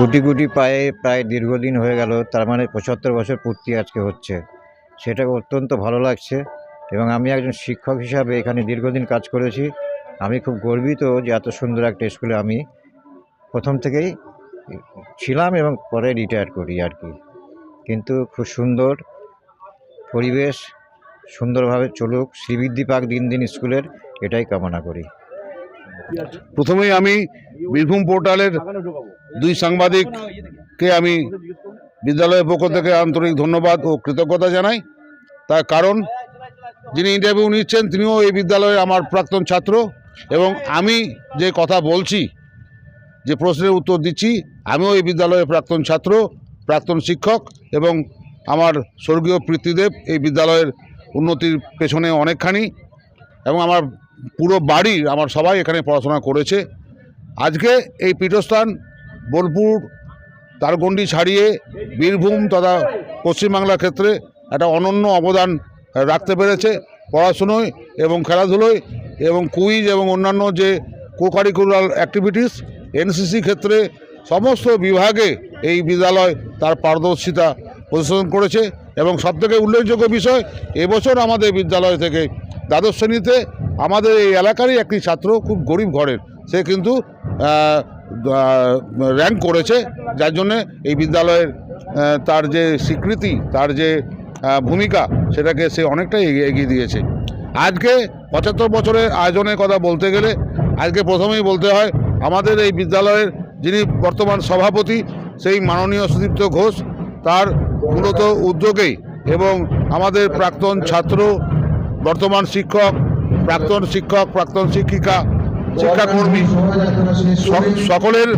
গুটি গুটি পায়ে প্রায় দীর্ঘদিন হয়ে গেল, তার মানে পঁচাত্তর বছর পূর্তি আজকে হচ্ছে। সেটা অত্যন্ত ভালো লাগছে এবং আমি একজন শিক্ষক হিসাবে এখানে দীর্ঘদিন কাজ করেছি। আমি খুব গর্বিত যে এত সুন্দর একটা স্কুলে আমি প্রথম থেকেই ছিলাম এবং পরে রিটায়ার করি আর কি। কিন্তু খুব সুন্দর পরিবেশ, সুন্দরভাবে চলুক শ্রীবৃদ্ধি পাক দিন দিন স্কুলের এটাই কামনা করি। প্রথমেই আমি বীরভূম পোর্টালের দুই সাংবাদিককে আমি বিদ্যালয়ের পক্ষ থেকে আন্তরিক ধন্যবাদ ও কৃতজ্ঞতা জানাই। তার কারণ, যিনি ইন্টারভিউ নিচ্ছেন, তিনিও এই বিদ্যালয়ে আমার প্রাক্তন ছাত্র এবং আমি যে কথা বলছি, যে প্রশ্নের উত্তর দিচ্ছি, আমিও এই বিদ্যালয়ের প্রাক্তন ছাত্র, প্রাক্তন শিক্ষক এবং আমার স্বর্গীয় পৃথ্বীদেব এই বিদ্যালয়ের উন্নতির পেছনে অনেকখানি এবং আমার পুরো বাড়ির আমার সবাই এখানে পড়াশোনা করেছে। আজকে এই পীঠস্থান বোলপুর, তারগণ্ডি ছাড়িয়ে বীরভূম তথা পশ্চিমবাংলার ক্ষেত্রে একটা অনন্য অবদান রাখতে পেরেছে পড়াশুনোয় এবং খেলাধুলোয় এবং কুইজ এবং অন্যান্য যে কো কারিকুলার অ্যাক্টিভিটিস এনসিসি ক্ষেত্রে সমস্ত বিভাগে এই বিদ্যালয় তার পারদর্শিতা প্রদর্শন করেছে। এবং সবথেকে উল্লেখযোগ্য বিষয়, এবছর আমাদের বিদ্যালয় থেকে দ্বাদশ শ্রেণীতে আমাদের এই এলাকারই একটি ছাত্র খুব গরিব ঘরের, সে কিন্তু র্যাঙ্ক করেছে, যার জন্যে এই বিদ্যালয়ের তার যে স্বীকৃতি, তার যে ভূমিকা, সেটাকে সে অনেকটাই এগিয়ে দিয়েছে। আজকে পঁচাত্তর বছরের আয়োজনের কথা বলতে গেলে, আজকে প্রথমেই বলতে হয়, আমাদের এই বিদ্যালয়ের যিনি বর্তমান সভাপতি, সেই মাননীয় সুদীপ্ত ঘোষ তার মূলত উদ্যোগেই এবং আমাদের প্রাক্তন ছাত্র, বর্তমান শিক্ষক, প্রাক্তন শিক্ষক, প্রাক্তন শিক্ষিকা, শিক্ষাকর্মী সকলের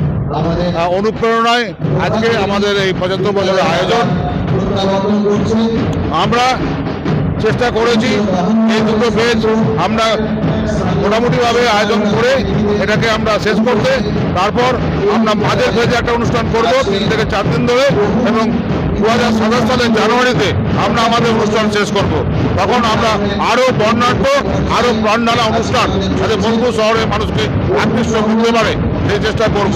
অনুপ্রেরণায় আজকে আমাদের এই পঁচাত্তর বছরের আয়োজন। আমরা চেষ্টা করেছি এই দুটো বেচ আমরা মোটামুটিভাবে আয়োজন করে এটাকে আমরা শেষ করতে। তারপর আমরা মাঝের ফেজে একটা অনুষ্ঠান করব, তিন থেকে চার দিন ধরে এবং দু হাজার সাতাশ সালের জানুয়ারিতে আমরা আমাদের অনুষ্ঠান শেষ করব। তখন আমরা আরও বর্ণাঢ্য, আরও প্রাণঢালা অনুষ্ঠান যাতে বোলপুর শহরের মানুষকে আকৃষ্ট করতে পারে, সেই চেষ্টা করব।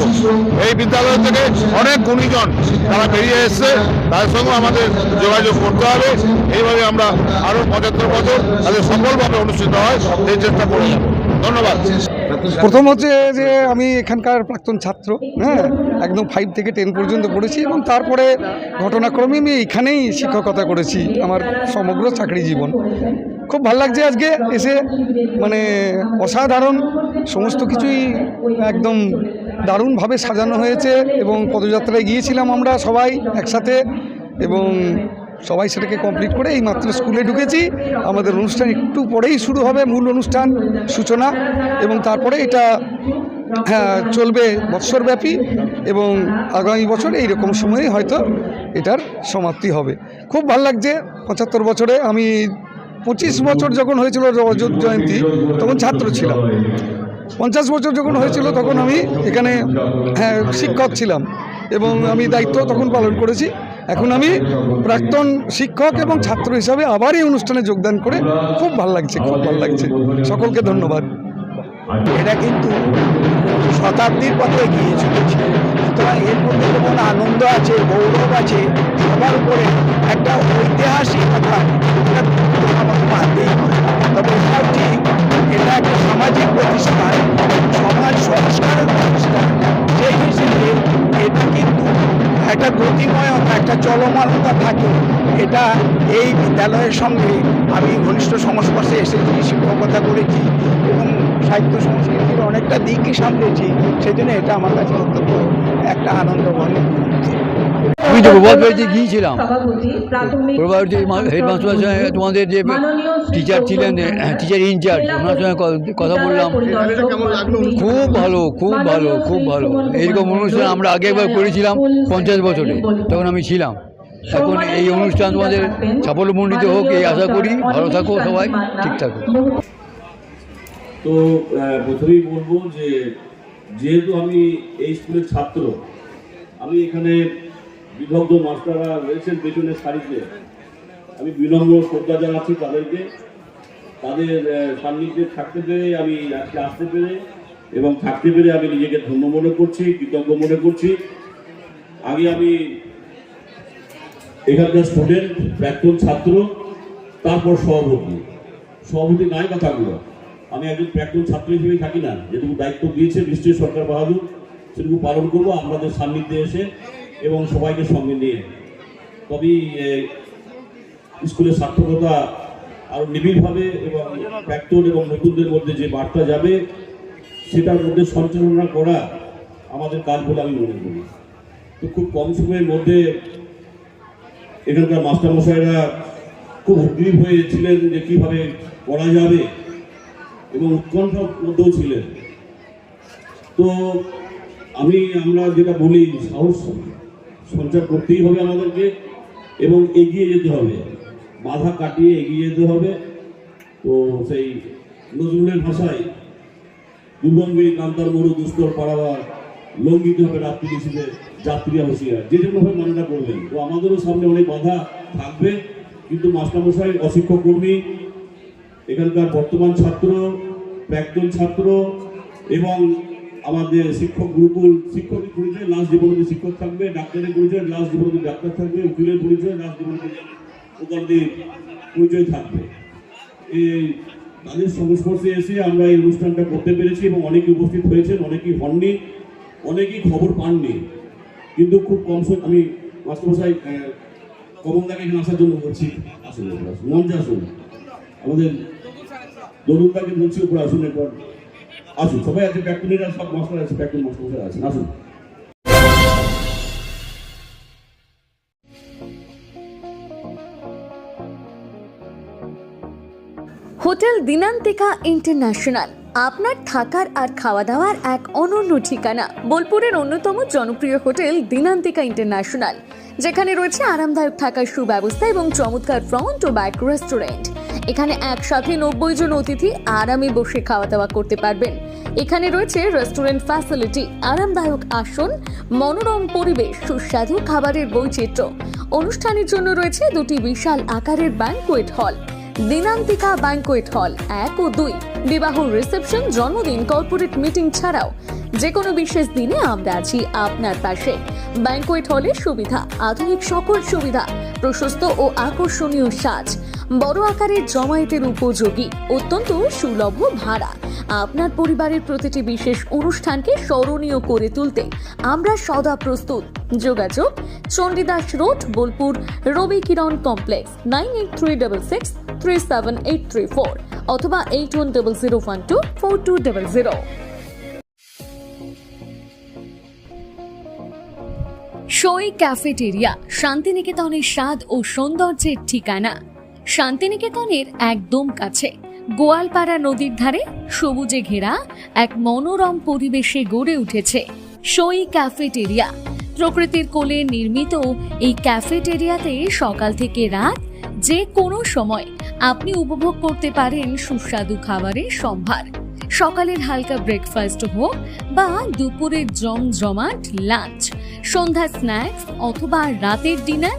এই বিদ্যালয় থেকে অনেক গুণীজন তারা বেরিয়ে এসছে। তাদের সঙ্গে আমাদের যোগাযোগ করতে হবে। এইভাবে আমরা আরও পঁচাত্তর বছর তাদের সফলভাবে অনুষ্ঠিত হয়, সেই চেষ্টা করে যাব। ধন্যবাদ। প্রথম হচ্ছে যে আমি এখানকার প্রাক্তন ছাত্র হ্যাঁ একদম ফাইভ থেকে টেন পর্যন্ত পড়েছি এবং তারপরে ঘটনাক্রমে আমি এখানেই শিক্ষকতা করেছি আমার সমগ্র চাকরি জীবন। খুব ভালো লাগছে আজকে এসে মানে অসাধারণ সমস্ত কিছুই একদম দারুণভাবে সাজানো হয়েছে এবং পদযাত্রায় গিয়েছিলাম আমরা সবাই একসাথে এবং সবাই সেটাকে কমপ্লিট করে এই মাত্র স্কুলে ঢুকেছি। আমাদের অনুষ্ঠান একটু পরেই শুরু হবে, মূল অনুষ্ঠান, সূচনা, এবং তারপরে এটা হ্যাঁ চলবে বৎসরব্যাপী এবং আগামী বছর এইরকম সময়ে হয়তো এটার সমাপ্তি হবে। খুব ভালো লাগছে, পঁচাত্তর বছরে আমি পঁচিশ বছর যখন হয়েছিল রজত জয়ন্তী, তখন ছাত্র ছিলাম। পঞ্চাশ বছর যখন হয়েছিল তখন আমি এখানে হ্যাঁ শিক্ষক ছিলাম এবং আমি দায়িত্ব তখন পালন করেছি। এখন আমি প্রাক্তন শিক্ষক এবং ছাত্র হিসাবে আবার এই অনুষ্ঠানে যোগদান করে খুব ভালো লাগছে, খুব ভালো লাগছে। সকলকে ধন্যবাদ। এটা কিন্তু শতাব্দীর পথে এগিয়ে চলেছে। সুতরাং এর মধ্যে যেমন আনন্দ আছে, গৌরব আছে, সবার উপরে একটা ঐতিহাসিক কথা আমাকে তবে ঠিক, এটা একটা সামাজিক প্রতিষ্ঠান, সমাজ সংস্কারের প্রতিষ্ঠান। সেই হিসেবে এটা কিন্তু একটা গতিময়তা একটা চলমানতা থাকে, এটা এই বিদ্যালয়ের সঙ্গে আমি ঘনিষ্ঠ সংস্পর্শে এসেছি, শিক্ষকতা করেছি এবং সাহিত্য সংস্কৃতির অনেকটা দিকই সামলেছি, সেজন্য এটা আমার কাছে অত্যন্ত একটা আনন্দঘন মুহূর্ত। আমি তো বাড়িতে গিয়েছিলাম। সভাপতি প্রাথমিক বাড়িতে হেডমাস্টারের সঙ্গে তোমাদের যে টিচার ছিলেন টিচার ইনচার্জ ওনার সঙ্গে কথা বললাম। খুব ভালো খুব ভালো খুব ভালো। এইরকম অনুষ্ঠান আমরা আগে একবার করেছিলাম পঞ্চাশ বছরে তখন আমি ছিলাম। এখন এই অনুষ্ঠান তোমাদের সাফল্যমণ্ডিত হোক এই আশা করি। ভালো থাকো সবাই ঠিক থাকো। তো প্রথমেই বলব যে যেহেতু আমি এই স্কুলের ছাত্র আমি এখানে বিভক্ত মাস্টাররা রয়েছেন পেছনের সারিতে আমি বিনম্র শ্রদ্ধা জানাচ্ছি তাদেরকে। তাদের সান্নিধ্যে থাকতে পেরে আমি আজকে আসতে পেরে এবং থাকতে পেরে আমি নিজেকে ধন্য মনে করছি, কৃতজ্ঞ মনে করছি। আগে আমি এখানকার স্টুডেন্ট, প্রাক্তন ছাত্র, তারপর সভাপতি। সভাপতি নাই বা থাকল আমি একজন প্রাক্তন ছাত্র হিসেবে থাকি না। যেটুকু দায়িত্ব দিয়েছে নিশ্চয়ই সরকার বাহাদুর, সেটুকু পালন করব আপনাদের সান্নিধ্যে এসে এবং সবাইকে সঙ্গে নিয়ে। তবেই স্কুলের সার্থকতা আরও নিবিড়ভাবে এবং প্রাক্তন এবং নতুনদের মধ্যে যে বার্তা যাবে, সেটার মধ্যে সঞ্চালনা করা আমাদের কাজ বলে আমি মনে করি। তো খুব কম সময়ের মধ্যে এখানকার মাস্টারমশাইরা খুব উদ্গ্রীব হয়েছিলেন যে কীভাবে করা যাবে এবং উৎকণ্ঠার মধ্যেও ছিলেন। তো আমি, আমরা যেটা বলি, সাহস সঞ্চার করতেই হবে আমাদেরকে এবং এগিয়ে যেতে হবে। বাধা কাটিয়ে এগিয়ে যেতে হবে। তো সেই নজরুলের ভাষায় দুর্গঙ্গে কান্তার মরু দুস্তর পাড়াবার লঙ্ঘিত হবে রাত্রি নিশীতে যাত্রী হুঁশিয়ার যে যেভাবে মানেটা করবেন তো আমাদেরও সামনে অনেক বাধা থাকবে। কিন্তু মাস্টারমশাই, অশিক্ষক কর্মী, এখানকার বর্তমান ছাত্র, প্রাক্তন ছাত্র এবং আমাদের শিক্ষক গুরুকুল শিক্ষকের পরিচয় লাস্ট জীবনে শিক্ষক থাকবে, ডাক্তারের পরিচয় লাস্ট জীবনে ডাক্তার থাকবে, উকিলের পরিচয় লাস্ট জীবনে ওকালদের পরিচয় থাকবে। এই তাদের সংস্পর্শে এসে আমরা এই অনুষ্ঠানটা করতে পেরেছি এবং অনেকে উপস্থিত হয়েছেন, অনেকেই হননি, অনেকেই খবর পাননি। কিন্তু খুব কম সময় আমি মাস্টারমশাই কমলদাকে এখানে আসার জন্য বলছি, আসুন মঞ্চে আসুন। আমাদের দলুদাকে বলছি উপরে আসুন একবার আসুন, সবাই আছে প্যাক্টনিরা সব মাস্টার আছে প্যাক্টন মাস্টার আছেন আসুন। হোটেল দিনান্তিকা ইন্টারন্যাশনাল, আপনার থাকার আর খাওয়া দাওয়ার এক অনন্য ঠিকানা, বোলপুরের অন্যতম জনপ্রিয় হোটেল দিনান্তিকা ইন্টারন্যাশনাল, যেখানে রয়েছে আরামদায়ক থাকার সুব্যবস্থা এবং চমৎকার ফ্রন্ট ও ব্যাক রেস্টুরেন্ট এখানে একসাথে নব্বই জন অতিথি আরামে বসে খাওয়া দাওয়া করতে পারবেন। এখানে রয়েছে রেস্টুরেন্ট ফ্যাসিলিটি আরামদায়ক আসন, মনোরম পরিবেশ, সুস্বাদু খাবারের বৈচিত্র্য। অনুষ্ঠানের জন্য রয়েছে দুটি বিশাল আকারের ব্যাংকুয়েট হল দিনান্তিকা ব্যাংকুয়েট হল এক ও দুই। বিবাহ রিসেপশন জন্মদিন কর্পোরেট মিটিং ছাড়াও যে কোনো বিশেষ দিনে আমরা আছি আপনার পাশে। ব্যাংকুয়েট হলের সুবিধা, আধুনিক সকল সুবিধা, প্রশস্ত ও আকর্ষণীয় সাজ। বড় আকারের জমায়েতের উপযোগী, অত্যন্ত সুলভ ভাড়া। আপনার পরিবারের প্রতিটি বিশেষ অনুষ্ঠানকে স্মরণীয় করে তুলতে আমরা সদা প্রস্তুত। যোগাযোগ Chandidas road, Bolpur, Rabi Kiran complex, nine eight three double six three seven eight three four অথবা eight one double zero one two four two double zero. Soi cafeteria, শান্তিনিকেতনের স্বাদ ও সৌন্দর্যের ঠিকানা। শান্তিনিকেতনের একদম কাছে, গোয়ালপাড়া নদীর ধারে সবুজে ঘেরা এক মনোরম পরিবেশে গড়ে উঠেছে সই ক্যাফেটেরিয়া। প্রকৃতির কোলে নির্মিত এই ক্যাফেটেরিয়াতে সকাল থেকে রাত যে কোনো সময় আপনি উপভোগ করতে পারেন সুস্বাদু খাবারের সম্ভার। সকালের হালকা ব্রেকফাস্ট হোক বা দুপুরের জমজমাট লাঞ্চ সন্ধ্যা স্ন্যাক্স অথবা রাতের ডিনার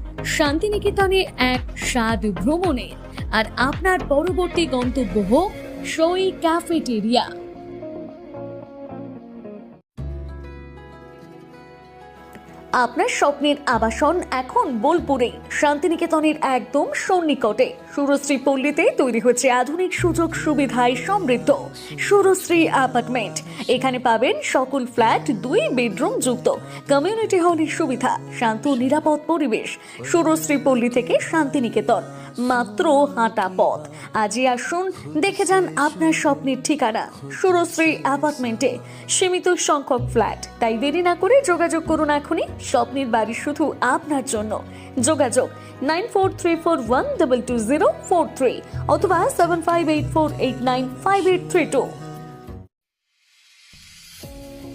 শান্তিনিকেতনে এক স্বাদ ভ্রমণে আর আপনার পরবর্তী গন্তব্য হোক সই ক্যাফেটেরিয়া। আপনার স্বপ্নের আবাসন এখন বোলপুরে, শান্তিনিকেতনের একদম সন্নিকটে। সুরশ্রী পল্লীতে তৈরি হচ্ছে আধুনিক সুযোগ সুবিধায় সমৃদ্ধ। সুরশ্রী অ্যাপার্টমেন্ট এখানে পাবেন সকল ফ্ল্যাট, দুই বেডরুম যুক্ত। কমিউনিটি হলের সুবিধা, শান্ত নিরাপদ পরিবেশ। সুরশ্রী পল্লী থেকে শান্তিনিকেতন। মাত্র হাঁটা পথ। আজই আসুন, দেখে যান আপনার স্বপ্নের ঠিকানা। সুরশ্রী অ্যাপার্টমেন্টে সীমিত সংখ্যক ফ্ল্যাট। তাই দেরি না করে যোগাযোগ করুন এখনই। স্বপ্নের বাড়ি শুধু আপনার জন্য। যোগাযোগ nine four three four one double two zero four three অথবা seven five eight four eight nine five eight three two.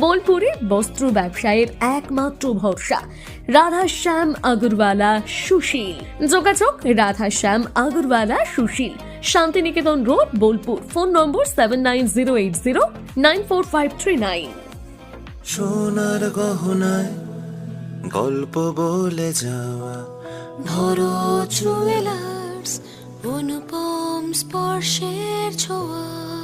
বোলপুরে বস্ত্র ব্যবসায়ের একমাত্র ভরসা। রাধাশ্যাম আগরওয়ালা সুশীল। যোগাযোগ Radhashyam Agarwala Sushil. Santiniketan road Bolpur. Phone number seven nine zero eight zero nine four five three nine সোনার গহনায় গল্প বলে যাওয়া। ধরো জুয়েলার্স অনুপম স্পর্শের ছোঁয়া।